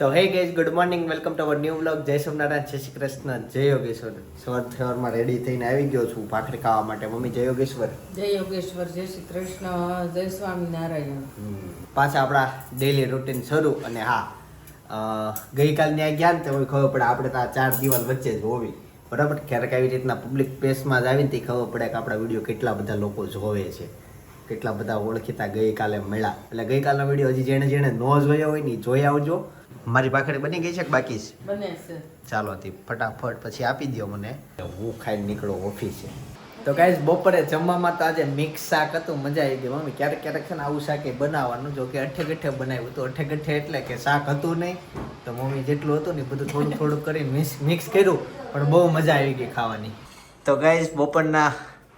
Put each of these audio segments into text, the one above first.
તો hey guys good morning welcome to our new vlog જય સોમનારાયણ જય શ્રી કૃષ્ણ જય યોગેશ્વર. સવાર સવારમાં રેડી થઈને આવી ગયો છું ભાખરી ખાવા માટે. મમ્મી જય યોગેશ્વર. જય યોગેશ્વર જય શ્રી કૃષ્ણ જય સ્વામિનારાયણ. પાછા આપણા ડેલી રૂટીન શરૂ. અને હા ગઈકાલ ત્યાં ગયા ને તો ખબર પડે આપણે તો આ ચાર દિવાલ વચ્ચે જ હોવી. બરાબર? ક્યારેક આવી રીતના પબ્લિક પ્લેસમાં જ આવીને તે ખબર પડે કે આપણા વીડિયો કેટલા બધા લોકો જોવે છે. કેટલા બધા ઓળખીતા ગઈકાલે મળ્યા. એટલે ગઈકાલનો વીડિયો હજી જેણે જેણે ન જોયો હોય ને જોઈ આવજો. મારી પાખડી બની ગઈ છે કે બાકી છે? બને છે. ચાલો થી ફટાફટ પછી આપી દો મને. હું ખાઈને નીકળો ઓફિસે તો ગાઈઝ બપોરે જમવામાં તો આજે મિક્સ શાક હતું મજા આવી ગઈ. મમ્મી ક્યારેક ક્યારેક છે ને આવું શાક એ બનાવવાનું જો કે અઠે ગઠે બનાવ્યું હતું. અઠે ગઠે એટલે કે શાક હતું નહીં. તો મમ્મી જેટલું હતું ને એ બધું થોડું થોડું કરીને મિક્સ મિક્સ કર્યું. પણ બહુ મજા આવી ગઈ ખાવાની. તો ગાઈઝ બપોરના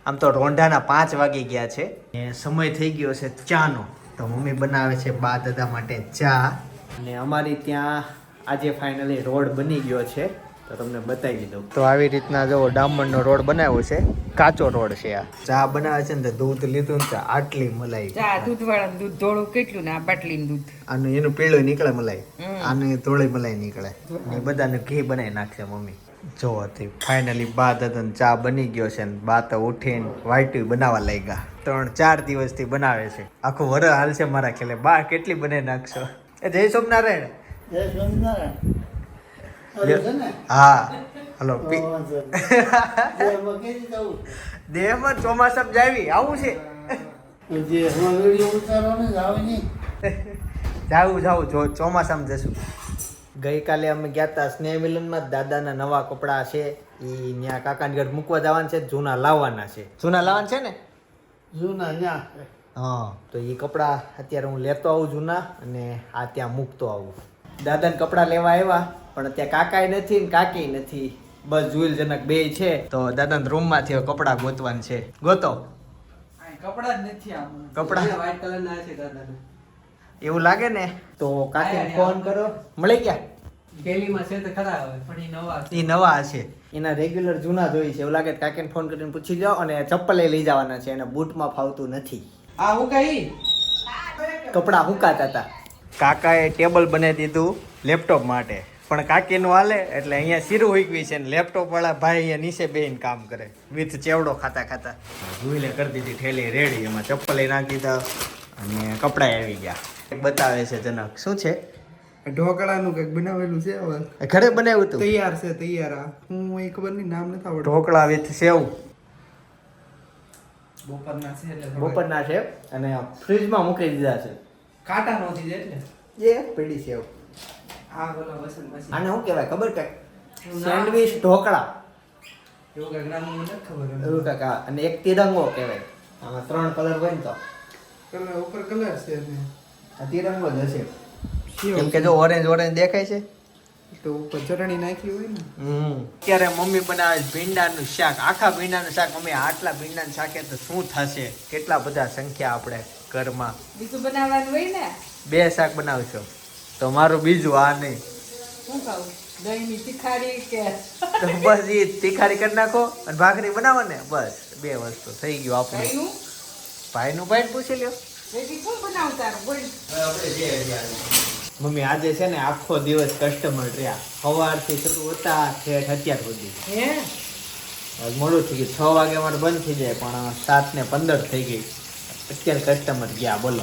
આમ તો રોંઢાના પાંચ વાગી ગયા છે. સમય થઈ ગયો છે ચાનો. તો મમ્મી બનાવે છે બા દાદા માટે ચા. અને અમારી ત્યાં આજે ફાઇનલી રોડ બની ગયો છે તો તમને બતાવી દઉં. તો આવી રીતના જો ડામરનો રોડ બનાવ્યો છે કાચો રોડ છે આ. ચા બનાવે છે ને તો દૂધ લીધું ને આટલી મલાઈ. ચા દૂધ વાળા દૂધ ધોળું કેટલું ને આ બાટલી દૂધ? આનું એનું પીળું નીકળે મલાઈ. આને ધોળી મલાઈ નીકળે. ને બધાને ઘી બનાવી નાખશે મમ્મી. જો હતી ફાઇનલી બા દદન ચા બની ગયો છે ને બા તો ઉઠીને વાઇટી બનાવવા લાગ્યા. ત્રણ ચાર દિવસથી બનાવે છે. આખું વર હાલ છે મારા ખેલે બા કેટલી બનાવી નાખશો? એ જય સોમનારાયણ જય હા હલો દેહમાં ચોમાસા જાવી આવું? છે. જાવું જાવું જો ચોમાસામાં જશું. ગઈકાલે અમે ગયા હતા સ્નેહ મિલનમાં દાદાના નવા કપડાં છે એ ત્યાં કાકાની ઘર મૂકવા જવાના છે જૂના લાવવાના છે. જૂના લાવવાના છે ને? જૂના ન્યા. હા તો એ કપડાં અત્યારે હું લેતો આવું જૂના અને આ ત્યાં મૂકતો આવું. દાદાને કપડાં લેવા આવ્યા પણ અત્યારે કાકાય નથી ને કાકી નથી. બસ જુએલજનક બે છે. તો દાદાને રૂમમાંથી કપડાં ગોતવાના છે. ગોતો. કપડા જ નથી કપડાં? વ્હાઈટ કલર ના છે દાદાના. એવું લાગે ને? તો કાકીને ફોન કરો. મળી ગયા? ગેલીમાં છે તો ખરા પણ એ નવા એ નવા છે એના રેગ્યુલર જૂના જોઈ છે. એવું લાગે કાકીને ફોન કરીને પૂછી જાઓ અને ચપ્પલ લઈ જવાના છે. એને બૂટમાં ફાવતું નથી. આ હું કઈ કપડાં હુકાતા હતા. કાકાએ ટેબલ બનાવી દીધું લેપટોપ માટે. પણ કાકીનું હાલે એટલે અહીંયા શીરું હુકવી છે ને લેપટોપ વાળા ભાઈ અહીંયા નીચે બેહીને કામ કરે. વિથ ચેવડો ખાતા ખાતા. ધોઈને કરી દીધી ઠેલી રેડી. એમાં ચપ્પલ નાખી દીધા અને કપડાં આવી ગયા. બતાવે છે જનક. શું છે? ઢોકળાનું કંઈક બનાવેલું છે હવે. ઘરે બનાવ્યું હતું તૈયાર છે તૈયાર. હું એ ખબર નહીં નામ નથી આવડતું. ઢોકળા વિથ સેવ. બપોરના છે એટલે બપોરના છે અને ફ્રીજમાં મૂકી દીધા છે. કાંટા નહોતી જ એટલે? એ પડી છે આ બોલો વસંત પછી. આને શું કહેવાય? ખબર કે સેન્ડવિચ ઢોકળા. એવું કઈ નામ મને નથી ખબર એવું કાંઈક અને એક તિરંગો કહેવાય. આમાં ત્રણ કલર હોય ને તો. કલર ઉપર કલર છે ને આ તિરંગો જ હશે. કેમ કે જો ઓરેન્જ ઓરેન્જ દેખાય છે. તો ઉપર ચટણી નાખી હોય ને. અત્યારે મમ્મી બનાવે છે ભીંડાનું શાક. આખા ભીંડાનું શાક મમ્મી આટલા ભીંડાનું શાક તો શું થશે? કેટલા બધા સંખ્યા આપણે ઘરમાં? બીજું બનાવવાનું હોય ને? બે શાક બનાવશો. તો મારું બીજું આ નહીં. શું ખાવું દહીંની તીખારી કે? તો બસ એ તિખારી કરી નાખો અને ભાખરી બનાવો ને. બસ બે વસ્તુ થઈ ગયું આપણું. ભાઈનું? ભાઈ પૂછી લ્યો. શું બનાવતા? બોલ. મમ્મી આજે છે ને આખો દિવસ કસ્ટમર રહ્યા. સવારથી શરૂ હતા ઠેઠ અત્યાર સુધી. હે? મોડું થઈ ગયું. છ વાગે મારે બંધ થઈ જાય પણ સાત ને પંદર થઈ ગઈ. અત્યારે કસ્ટમર ગયા બોલો.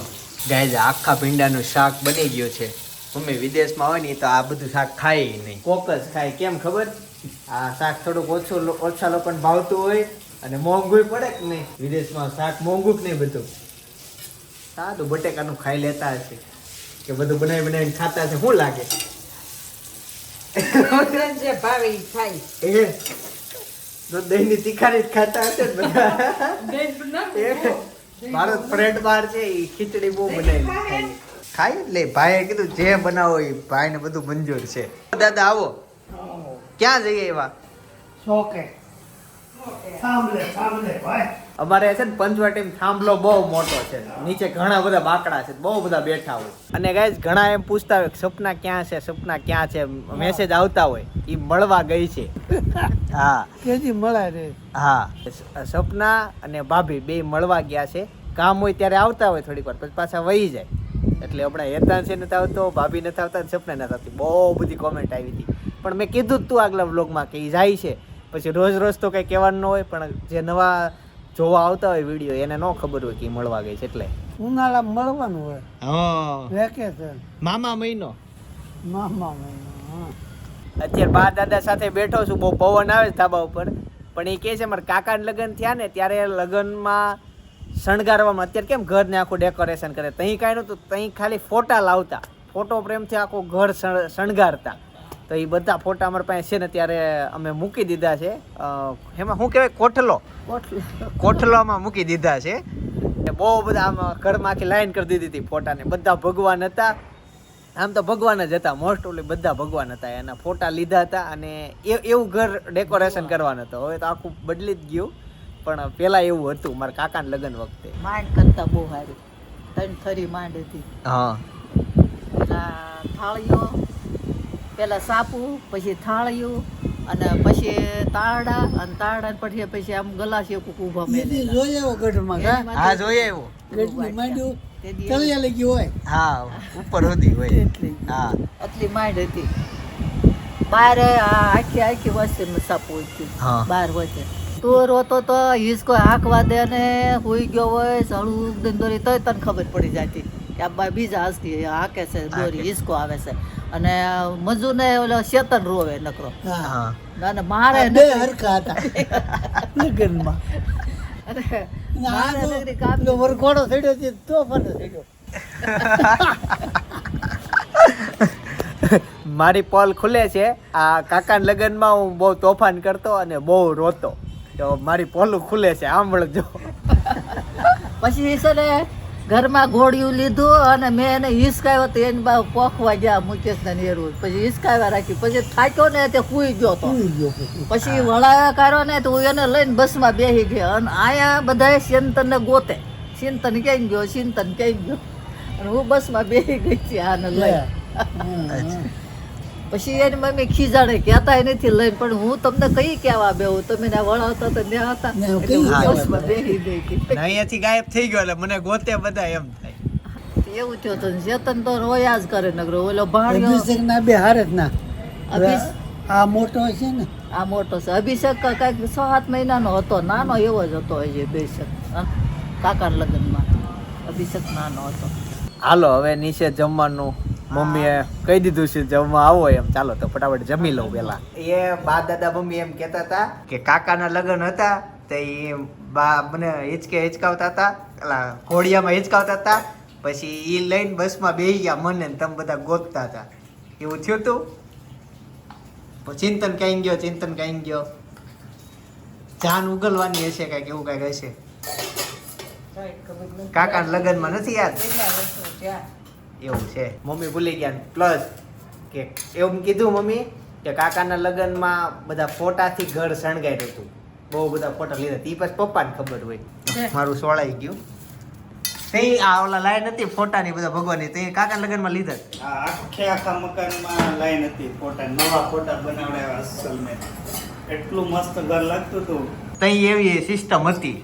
ગાય આખા ભીંડાનું શાક બની ગયું છે. મમ્મી વિદેશમાં હોય ને તો આ બધું શાક ખાય નહીં. કોક જ ખાય. કેમ ખબર? આ શાક થોડુંક ઓછું ઓછા લોકોને ભાવતું હોય અને મોંઘું પડે કે નહીં? વિદેશમાં શાક મોંઘું કે નહીં બધું? સારું બટેકાનું ખાઈ લેતા હશે. કે બધું બનાવી બનાવીને ખાતા છે શું લાગે? જે ભાવે ખાય. એ તો દહીંની તીખારી જ ખાતા હશે બધા. દહીં ના મારો ફ્રેન્ડ બાર છે એ ખીચડી બહુ બનાવી ખાય. ખાય. એટલે ભાઈએ કીધું જે બનાવો એ ભાઈને બધું મંજૂર છે. દાદા આવો. ક્યાં જઈએ એવા? ભાઈ અમારે છે ને પંચવાટીમ થાંભલો બહુ મોટો છે. નીચે ઘણા બધા બાકડા છે. બહુ બધા બેઠા હોય. અને ગાઈઝ ઘણા એમ પૂછતા હોય સપના ક્યાં છે સપના ક્યાં છે? મેસેજ આવતા હોય. એ મળવા ગઈ છે. હા. કેજી મળે રે. હા. સપના અને ભાભી બે મળવા ગયા છે. કામ હોય ત્યારે આવતા હોય થોડીક વાર પછી પાછા વહી જાય. એટલે આપણે હેતાન છે નથી આવતો ભાભી નથી આવતા સપના નથી આવતી. બહુ બધી કોમેન્ટ આવી હતી. પણ મેં કીધું તું આગલા બ્લોગમાં કે એ જાય છે. પછી રોજ રોજ તો કંઈ કહેવાનું ન હોય પણ જે નવા જોવા આવતા હોય વીડિયો એને ન ખબર હોય કે મળવા ગઈ છે એટલે. ઉનાળા મળવાનું હોય. હા. વેકેશન. મામા મહિનો. મામા મહિનો હા. અત્યારે બા દાદા સાથે બેઠો છું બહુ પવન આવે છે ધાબા ઉપર. પણ એ કહે છે મારા કાકાના લગ્ન થયા ને ત્યારે લગ્નમાં શણગારવામાં અત્યારે કેમ ઘરને આખું ડેકોરેશન કરે? તહીં કાંઈ નહોતું તહીં ખાલી ફોટા લાવતા. ફોટો પ્રેમથી આખું ઘર શણગારતા. તો એ બધા ફોટા અમારા પાસે છે ને ત્યારે અમે મૂકી દીધા છે. એમાં શું કહેવાય? કોઠલો. કોઠલામાં મૂકી દીધા છે. બહુ બધા આમ ઘરમાં આખી લાઈન કરી દીધી હતી ફોટાને. બધા ભગવાન હતા. આમ તો ભગવાન જ હતા. મોસ્ટ ઓફલી બધા ભગવાન હતા. એના ફોટા લીધા હતા અને એ એવું ઘર ડેકોરેશન કરવાનું હતું. હવે તો આખું બદલી જ ગયું. પણ પેલા એવું હતું. મારા કાકાના લગ્ન વખતે. માંડ કરતા બહુ સારી ત્રણ થરી માંડ હતી. હા. થાળીઓ પેલા સાપુ પછી થાળિયું અને પછી તારડા અને તારડા પછી પછી આમ ગલાસી ઊભા મેલે જોઈએ એવો ગઢમાં હા? જોઈએ એવો ગઢની માંડ્યું તળિયા લગી હોય. હા ઉપર સુધી હોય. એટલી. હા. આટલી માંડ હતી. બાર આ આખી આખી વસ્તી સાપુ હતી. હા. બાર વચ્ચે. તું રોતો તો હિસકો હાંકવા દે ને હોઈ ગયો હોય સળું દંદોરી દોરી તોય તને ખબર પડી જતી. કે આ બીજા હસકી કે છે દોરી. હિસકો આવે છે. અને મજૂને ઓલો શેતન રોવે નકરો. અને મારે બે હરખા હતા. લગ્નમાં. અને અને મારે તો નકરી કામ પેલો વરઘોડો થયો છે તો પણ થયો મારી પોલ ખુલે છે. આ કાકાના લગ્નમાં હું બહુ તોફાન કરતો અને બહુ રોતો. તો મારી પોલું ખુલે છે સાંભળજો પછી છે ને ઘરમાં ઘોડિયું લીધું અને મેં એને હિસકાવ્યો તો એની બા પોખવા ગયા મુકેશ ને નેરું પછી હિસકાવ્યા રાખી પછી થાક્યો ને તે કૂઈ ગયો તો. ગયો પછી વળાવ્યા વળાયા ને તો હું એને લઈને બસમાં બેસી ગયો અને આયા બધાએ ચિંતનને ગોતે. ચિંતન ક્યાંય ગયો? ચિંતન ક્યાંય ગયો? અને હું બસમાં બેસી ગઈ હતી આને લઈ. પછી એની મમ્મી ખીજાણે કહેતા નથી લઈને પણ હું તમને કઈ કહેવા બેહું? તમે ના વળાવતા તો ત્યાં હતા. ને હું એટલે કઈ હું કહેવા બસમાં બેસી ગઈ હતી. અહીંયાથી ગાયબ થઈ ગયો એટલે મને ગોતે બધા એમ થાય. એવું થયો તો ચેતન તો રોયા જ કરે નગરો ઓલો ભાણ્યો. ના બે હારે જ ના. આ મોટો છે ને. આ મોટો છે. અભિષેક ક- કાંઈક છ સાત મહિનાનો હતો નાનો એવો જ હતો હજી અભિષેક હા? કાકાના લગ્નમાં. અભિષેક નાનો હતો. હાલો હવે નીચે જમવાનું મમ્મીએ કહી દીધું છે જમવા આવો એમ ચાલો તો ફટાફટ જમી લઉં પેલા એ બા દાદા મમ્મી એમ કહેતા હતા કે કાકાના લગ્ન હતા તો એ બા મને હિચકે હિચકાવતા હતા પેલા ઘોડિયામાં હિચકાવતા હતા પછી એ લઈને બસમાં બેસી ગયા મને ને તમે બધા ગોતતા હતા. એવું થયું તું? ચિંતન કઈ ગયો ચિંતન કઈ ગયો? જાન ઉગલવાની હશે કાંઈક એવું કાંઈક હશે? કાકાના લગ્નમાં નથી યાદ? એવું છે. મમ્મી ભૂલી ગયા પ્લસ કે એવું કીધું મમ્મી કે કાકાના લગ્નમાં બધા ફોટાથી ઘર શણગાર્યું હતું. બહુ બધા ફોટા લીધા. તી પછી પપ્પાને ખબર હોય. મારું સોળાઈ ગયું. તે આ ઓલા લાઈન હતી ફોટાની બધા ભગવાનની તે કાકાના લગ્નમાં લીધા. આખે આખા મકાનમાં લાઈન હતી ફોટા નવા ફોટા બનાવડાવ્યા અસલ મેં. એટલું મસ્ત ઘર લાગતું હતું. તઈ એવી સિસ્ટમ હતી.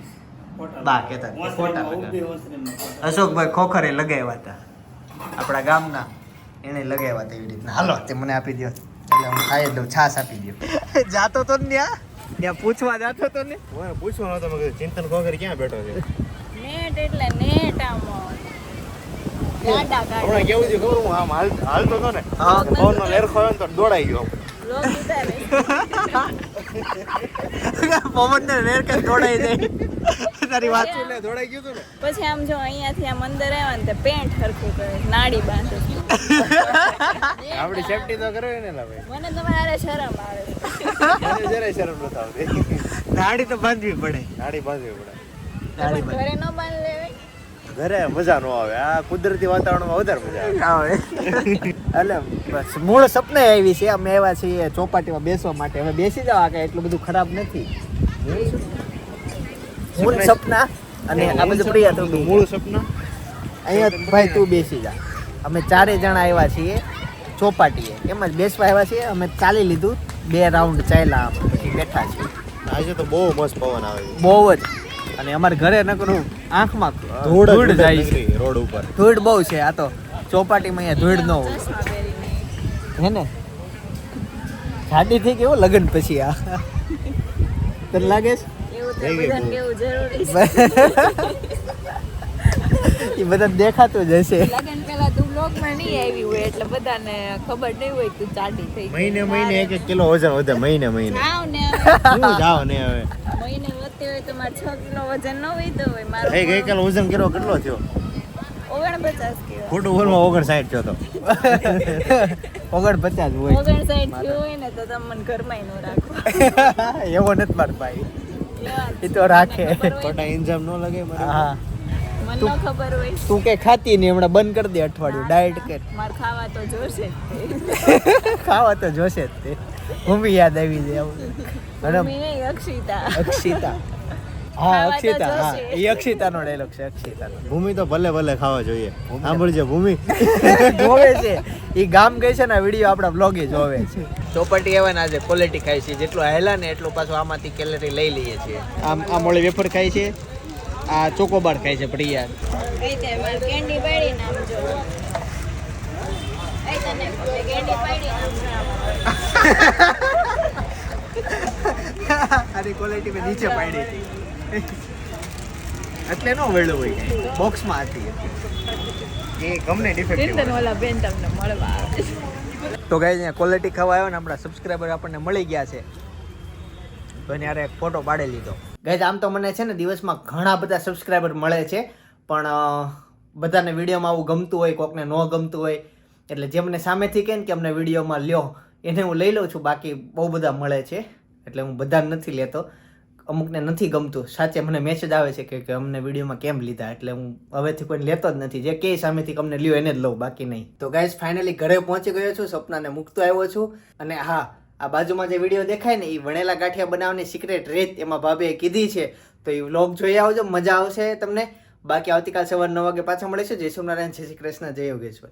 બા કહેતા ફોટા લગાવ્યા. ફોટા. અશોકભાઈ ખોખરે લગાવ્યા હતા. આપણા ગામના એને લગાવ્યા તેવી રીતના. હાલો તે મને આપી દો એટલે હું ખાઈ જ દઉં છાશ આપી દો જાતો તો ને ત્યાં? ત્યાં પૂછવા જાતો તો ને? મને પૂછવા હતું મેં ચિંતન કોંગર ક્યાં બેઠો છે? નેટ એટલે નેટ આમ. હમણાં કેવું છે ખબર હું આમ હાલ હાલતો હતો ને? પવનનો લેરખો આવ્યો તો દોડાઈ ગયો. પવન ને. રેર કે દોડાઈ જાય. તારી વાત. એટલે દોડાઈ ગયું તું ને. પછી આમ જો અહીંયાથી આમ અંદર આવ્યા ને તે પેન્ટ હરખું કરે નાડી બાંધે. આપડી સેફટી તો કરવી ને લા ભાઈ. મને તમારે શરમ આવે. મને જરાય શરમ નથી આવતી. નાડી તો બાંધવી પડે. નાડી બાંધવી પડે. ઘરે ન બાંધ લેવાય? ઘરે મજા નો આવે. આ કુદરતી વાતાવરણમાં વધારે મજા આવે. એટલે બસ મૂળ સપને આવી છે. અમે આવ્યા છીએ ચોપાટીમાં બેસવા માટે. હવે બેસી જાવ આ કઈ એટલું બધું ખરાબ નથી. મૂળ સપના અને આ બધું પ્રિય તો મૂળ સપના? અહીંયા ભાઈ તું બેસી જા. અમે ચારે જણા આવ્યા છીએ ચોપાટીએ. એમ જ બેસવા આવ્યા છીએ અમે ચાલી લીધું. બે રાઉન્ડ ચાલ્યા આમ પછી બેઠા છીએ. આજે તો બહુ મસ્ત પવન આવે છે. બહુ જ. અને અમારે ઘરે નકરું આંખમાં ધૂળ જાય છે. રોડ ઉપર. ધૂળ બહુ છે આ તો ચોપાટીમાં અહીંયા ધૂળ ન હોય. હે ને? જાડી થઈ કેવો લગ્ન પછી આ. તને લાગે છે? તો એ બધા દેખાતું જ હશે. લગન પહેલા તું બ્લોગમાં નહીં આવી હોય એટલે બધાને ખબર નહીં હોય તું જાડી થઈ મહિને મહિને એક એક કિલો વજન વધે મહિને મહિને. જાવ ને હવે. જાવ ને હવે? મહિને વધતી હોય તો મારે છ કિલો વજન ન વધ્યો હોય મારો એ ગઈકાલે વજન કર્યો કેટલો થયો? ઓગણપચાસ કિલો. ખોટું બોલમાં ઓગણ સાઠ થયો તો. ઓગણ પચાસ હોય. ઓગણસાઠ થયું હોય ને તો તમે મને ઘરમાં ન રાખો. એવો નથી માર ભાઈ. એ તો રાખે. ખોટા ઇન્જામ ન લગે મને હા. મને ખબર હોય. તું કે ખાતી નહીં હમણાં બંધ કરી દે અઠવાડિયું ડાયટ કર. માર ખાવા તો જોશે. ખાવા તો જોશે જ તે. ભૂમિ યાદ આવી જાય આવું. અને અક્ષિતા. અક્ષિતા. હા અક્ષિતા હા. એ અક્ષિતાનો ડાયલોગ છે અક્ષિતાનો. ભૂમિ તો ભલે ભલે ખાવા જોઈએ. સાંભળજે ભૂમિ. જોવે છે. એ ગામ ગઈ છે ને વીડિયો આપણા બ્લોગે જોવે છે. ચોપાટી આવે ને આજે ક્વોલિટી ખાય છે. જેટલું હેલા ને એટલું પાછું આમાંથી કેલરી લઈ લઈએ છીએ. આમ આ મોળે વેફર ખાય છે. આ ચોકોબાર ખાય છે પ્રિયા કઈ કેન્ડી પાડી નામ જો. કઈ તને કેન્ડી પાડી નામ આની ક્વોલિટી મેં નીચે પાડી હતી. એટલે નો વેળો હોય બોક્સમાં હતી એ. ગમને ડિફેક્ટિવ ચિંતન ઓલા બેન તમને મળવા આવે તો ગાઈ અહીંયા ક્વોલિટી ખાવા આવ્યો ને આપણા સબસ્ક્રાઈબર આપણને મળી ગયા છે. તો હારે એક ફોટો પાડી લીધો. ગાઈઝ આમ તો મને છે ને દિવસમાં ઘણા બધા સબસ્ક્રાઈબર મળે છે પણ બધાને વિડીયોમાં આવું ગમતું હોય કોકને ન ગમતું હોય એટલે જે મને સામેથી કહે ને કે અમને વિડીયોમાં લ્યો એને હું લઈ લઉં છું બાકી બહુ બધા મળે છે એટલે હું બધા નથી લેતો. અમુકને નથી ગમતું. સાચે મને મેસેજ આવે છે કે અમને વિડીયોમાં કેમ લીધા? એટલે હું હવેથી કોઈ લેતો જ નથી. જે કે સામેથી અમને લ્યો, એને જ લઉં, બાકી નહીં. તો ગાઈઝ ફાઇનલી ઘરે પહોંચી ગયો છું, સપનાને મૂકતો આવ્યો છું. અને હા, આ બાજુમાં જે વીડિયો દેખાય ને એ વણેલા ગાંઠિયા બનાવવાની સિક્રેટ રીત એમાં ભાભીએ કીધી છે. તો એ વ્લોગ જોઈ આવજો, મજા આવશે તમને. બાકી આવતીકાલ સવાર નવ વાગે પાછા મળીશું. જય સોમનારાયણ, જય શ્રી કૃષ્ણ, જય યોગેશ્વર.